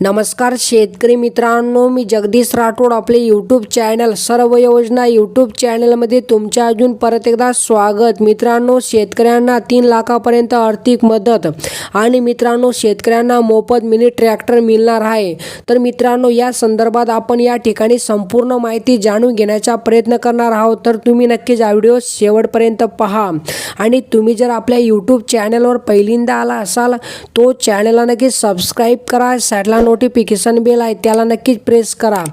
नमस्कार शेतकरी मित्रांनो मी जगदीश राठोड आपले यूट्यूब चॅनल सर्व योजना यूट्यूब चॅनलमध्ये तुमच्या अजून परत एकदा स्वागत. मित्रांनो शेतकऱ्यांना तीन लाखापर्यंत आर्थिक मदत आणि मित्रांनो शेतकऱ्यांना मोफत मिनी ट्रॅक्टर मिळणार आहे. तर मित्रांनो या संदर्भात आपण या ठिकाणी संपूर्ण माहिती जाणून घेण्याचा प्रयत्न करणार आहोत. तर तुम्ही नक्कीच हा व्हिडिओ शेवटपर्यंत पहा. आणि तुम्ही जर आपल्या यूट्यूब चॅनलवर पहिल्यांदा आला असाल तो चॅनलला नक्की सबस्क्राईब करा. साईडला नोटिफिकेशन बेल आहे त्याला नक्कीच प्रेस करा.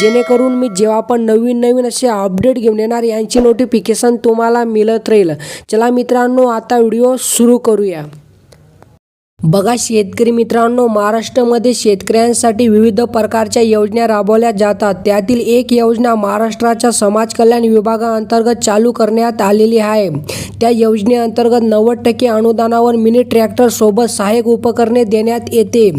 जेणेकरून मी जेव्हा पण नवीन नवीन असे अपडेट घेऊन येणार यांची नोटिफिकेशन तुम्हाला मिळत राहील. चला मित्रांनो आता व्हिडिओ सुरू करूया. बघा शेतकरी मित्रांनो महाराष्ट्रामध्ये शेतकऱ्यांसाठी विविध प्रकारच्या योजना राबवल्या जातात. त्यातील एक योजना महाराष्ट्राच्या समाज कल्याण विभागाअंतर्गत चालू करण्यात आलेली आहे. त्या योजनेअंतर्गत नव्वद टक्के अनुदानावर मिनी ट्रॅक्टरसोबत सहाय्यक उपकरणे देण्यात येते.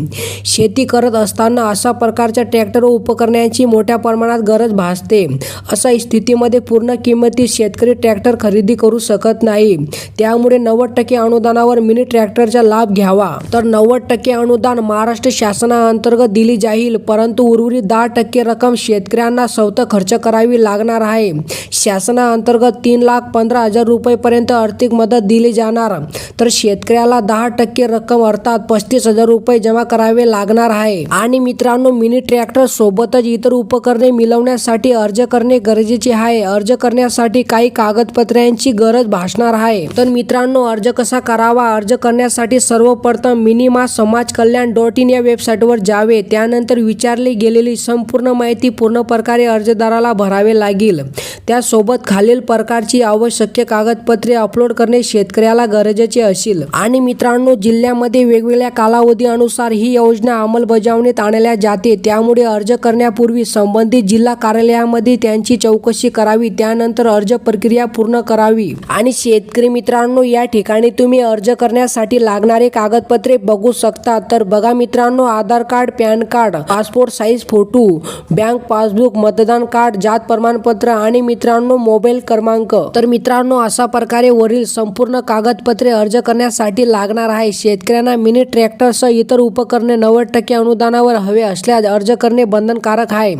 शेती करत असताना अशा प्रकारच्या ट्रॅक्टर व उपकरणांची मोठ्या प्रमाणात गरज भासते. अशा स्थितीमध्ये पूर्ण किंमतीत शेतकरी ट्रॅक्टर खरेदी करू शकत नाही. त्यामुळे नव्वद टक्के अनुदानावर मिनी ट्रॅक्टरचा लाभ घ्यावा. तर नव्वद टक्के अनुदान महाराष्ट्र शासनाअंतर्गत दिली जाईल परंतु उर्वरित दहा टक्के रक्कम शेतकऱ्यांना स्वतः खर्च करावी लागणार आहे. शासनाअंतर्गत तीन लाख पंधरा हजार रुपयेपर्यंत आर्थिक मदत दिली जाणार. तर शेतकऱ्याला दहा टक्के रक्कम अर्थात पस्तीस हजार रुपये जमा करावे लागणार आहे. आणि मित्रांनो मिनी ट्रॅक्टर सोबतच इतर उपकरणे मिळवण्यासाठी अर्ज करणे गरजेचे आहे. अर्ज करण्यासाठी काही कागदपत्रांची गरज भासणार आहे. तर मित्रांनो अर्ज कसा करावा? अर्ज करण्यासाठी सर्वप्रथम मिनिमा समाज कल्याण डॉट इन या वेबसाईटवर जावे. त्यानंतर विचारली गेलेली संपूर्ण माहिती पूर्ण प्रकारे अर्जदाराला भरावे लागेल. त्यासोबत खालील प्रकारची आवश्यक कागदपत्रे अपलोड करणे शेतकऱ्याला गरजेचे असेल. आणि मित्रांनो जिल्ह्यामध्ये वेगवेगळ्या कालावधी अनुसार ही योजना अंमलबजावणीत आणल्या जाते. त्यामुळे अर्ज करण्यापूर्वी संबंधित जिल्हा कार्यालयामध्ये त्यांची चौकशी करावी. त्यानंतर अर्ज प्रक्रिया पूर्ण करावी. आणि शेतकरी मित्रांनो या ठिकाणी तुम्ही अर्ज करण्यासाठी लागणारे कागद कागदपत्रे बघू शकता. तर बघा मित्रांनो Aadhaar card PAN card passport size photo bank passbook मतदान कार्ड जात प्रमाणपत्र आणि मित्रांनो मोबाईल क्रमांक. तर मित्रांनो अशा प्रकारे वरील संपूर्ण कागदपत्रे अर्ज करण्यासाठी लागणार आहे. शेतकऱ्यांना मिनी ट्रॅक्टरसह इतर उपकरणे नव्वद टक्के अनुदानावर हवे असल्यास अर्ज करणे बंधनकारक आहे.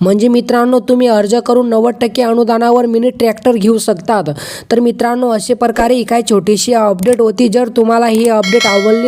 म्हणजे मित्रांनो तुम्ही अर्ज करून नव्वद टक्के अनुदानावर मिनी ट्रॅक्टर घेऊ शकतात. तर मित्रांनो अशा प्रकारे ही काय छोटीशी अपडेट होती. जर तुम्हाला ही अपडेट आवडली